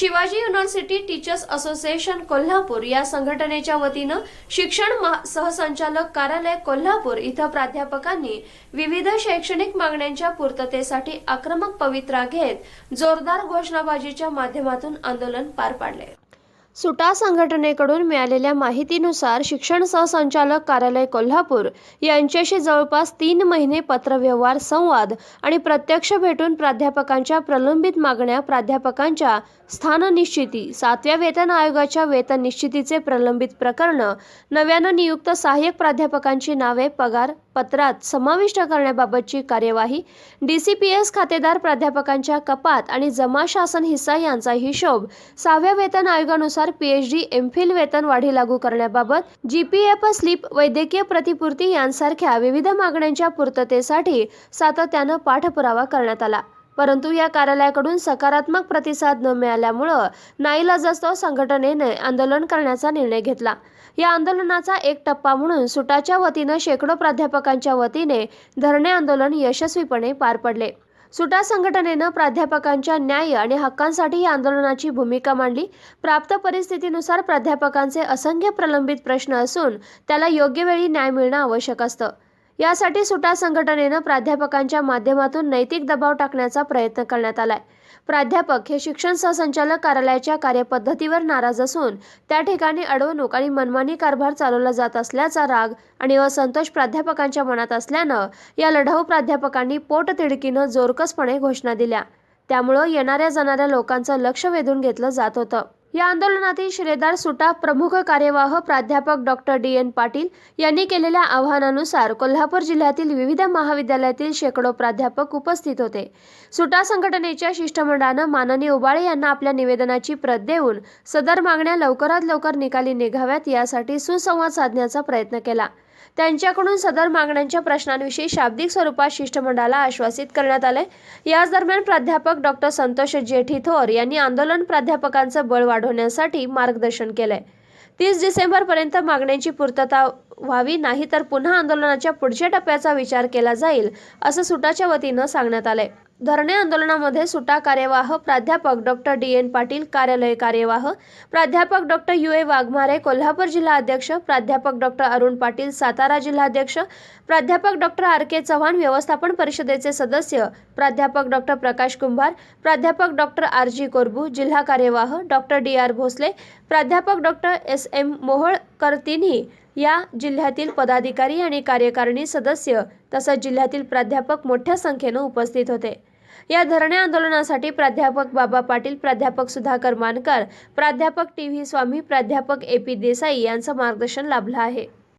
Shivaji university teachers association Kolhapur या संघटनेच्या वतीनं शिक्षण महा- सहसंचालक कार्यालय कोल्हापूर इथं प्राध्यापकांनी विविध शैक्षणिक मागण्यांच्या पूर्ततेसाठी आक्रमक पवित्रा घेत जोरदार घोषणाबाजीच्या माध्यमातून आंदोलन पार पाडले. सुटा संघटनेकडून मिळालेल्या माहितीनुसार शिक्षण सहसंचालक कार्यालय कोल्हापूर यांच्याशी जवळपास तीन महिने पत्रव्यवहार संवाद आणि प्रत्यक्ष भेटून प्राध्यापकांच्या प्रलंबित मागण्या प्राध्यापकांच्या स्थाननिश्चिती सातव्या वेतन आयोगाच्या वेतन निश्चितीचे प्रलंबित प्रकरण नव्यानं नियुक्त सहाय्यक प्राध्यापकांची नावे पगार पत्रात समाविष्ट करण्याबाबतची कार्यवाही डी सी पी एस खातेदार प्राध्यापकांच्या कपात आणि जमा शासन हिस्सा यांचा हिशोब सहाव्या वेतन आयोगानुसार पीएचडी एमफिल वेतन वाढी लागू करण्याबाबत जी पी एफ स्लिप वैद्यकीय प्रतिपूर्ती यांसारख्या विविध मागण्यांच्या पूर्ततेसाठी सातत्यानं पाठपुरावा करण्यात आला. परंतु या कार्यालयाकडून सकारात्मक प्रतिसाद न मिळाल्यामुळं नाईलाजास्तव संघटनेने आंदोलन करण्याचा निर्णय घेतला. या आंदोलनाचा एक टप्पा म्हणून सुटाच्या वतीनं शेकडो प्राध्यापकांच्या वतीने धरणे आंदोलन यशस्वीपणे पार पडले. सुटा संघटनेनं प्राध्यापकांच्या न्याय आणि हक्कांसाठी या आंदोलनाची भूमिका मांडली. प्राप्त परिस्थितीनुसार प्राध्यापकांचे असंख्य प्रलंबित प्रश्न असून त्याला योग्य वेळी न्याय मिळणं आवश्यक असतं. यासाठी सुटा संघटनेनं प्राध्यापकांच्या माध्यमातून नैतिक दबाव टाकण्याचा प्रयत्न करण्यात आलाय. प्राध्यापक हे शिक्षण सहसंचालक कार्यालयाच्या कार्यपद्धतीवर नाराज असून त्या ठिकाणी अडवणूक आणि मनमानी कारभार चालवला जात असल्याचा राग आणि असंतोष प्राध्यापकांच्या मनात असल्यानं या लढाऊ प्राध्यापकांनी पोटतिडकीनं जोरकसपणे घोषणा दिल्या. त्यामुळं येणाऱ्या जाणाऱ्या लोकांचं लक्ष वेधून घेतलं जात होतं. या आंदोलनातील श्रेदार सुटा प्रमुख कार्यवाह प्राध्यापक डॉक्टर डी एन पाटील यांनी केलेल्या आव्हानानुसार कोल्हापूर जिल्ह्यातील विविध महाविद्यालयातील शेकडो प्राध्यापक उपस्थित होते. सुटा संघटनेच्या शिष्टमंडळानं माननीय उबाळे यांना आपल्या निवेदनाची प्रत देऊन सदर मागण्या लवकरात लवकर निकाली निघाव्यात यासाठी सुसंवाद साधण्याचा प्रयत्न केला. त्यांच्याकडून सदर मागण्यांच्या प्रश्नांविषयी शाब्दिक स्वरूपात शिष्टमंडळाला आश्वासित करण्यात आले याच दरम्यान प्राध्यापक डॉक्टर संतोष जेठी थोर यांनी आंदोलन प्राध्यापकांचं बळ वाढवण्यासाठी मार्गदर्शन केलंय. तीस डिसेंबरपर्यंत मागण्यांची पूर्तता व्हावी नाही तर पुन्हा आंदोलनाच्या पुढच्या टप्प्याचा विचार केला जाईल असं सुटाच्या वतीनं सांगण्यात आलंय. धरणे आंदोलनामध्ये सुटा कार्यवाह. प्राध्यापक डॉक्टर डी. एन. पाटील कार्यालय कार्यवाह. प्राध्यापक doctor U. A. Waghmare Kolhapur जिल्हा अध्यक्ष. प्राध्यापक डॉक्टर अरुण पाटील सातारा जिल्हाध्यक्ष प्राध्यापक डॉक्टर आर. के. चव्हाण व्यवस्थापन परिषदेचे सदस्य. प्राध्यापक डॉक्टर प्रकाश कुंभार. प्राध्यापक डॉक्टर आर. जी. कोरबू जिल्हा कार्यवाह. Doctor D. आर. भोसले. प्राध्यापक डॉक्टर एस. एम. मोहोळकर तिन्ही या जिल्ह्यातील पदाधिकारी आणि कार्यकारिणी सदस्य. तसंच जिल्ह्यातील प्राध्यापक मोठ्या संख्येनं उपस्थित होते. या धरणे आंदोलनासाठी प्राध्यापक बाबा पाटील प्राध्यापक सुधाकर मानकर प्राध्यापक टी व्ही स्वामी प्राध्यापक ए पी देसाई यांचं मार्गदर्शन लाभलं आहे.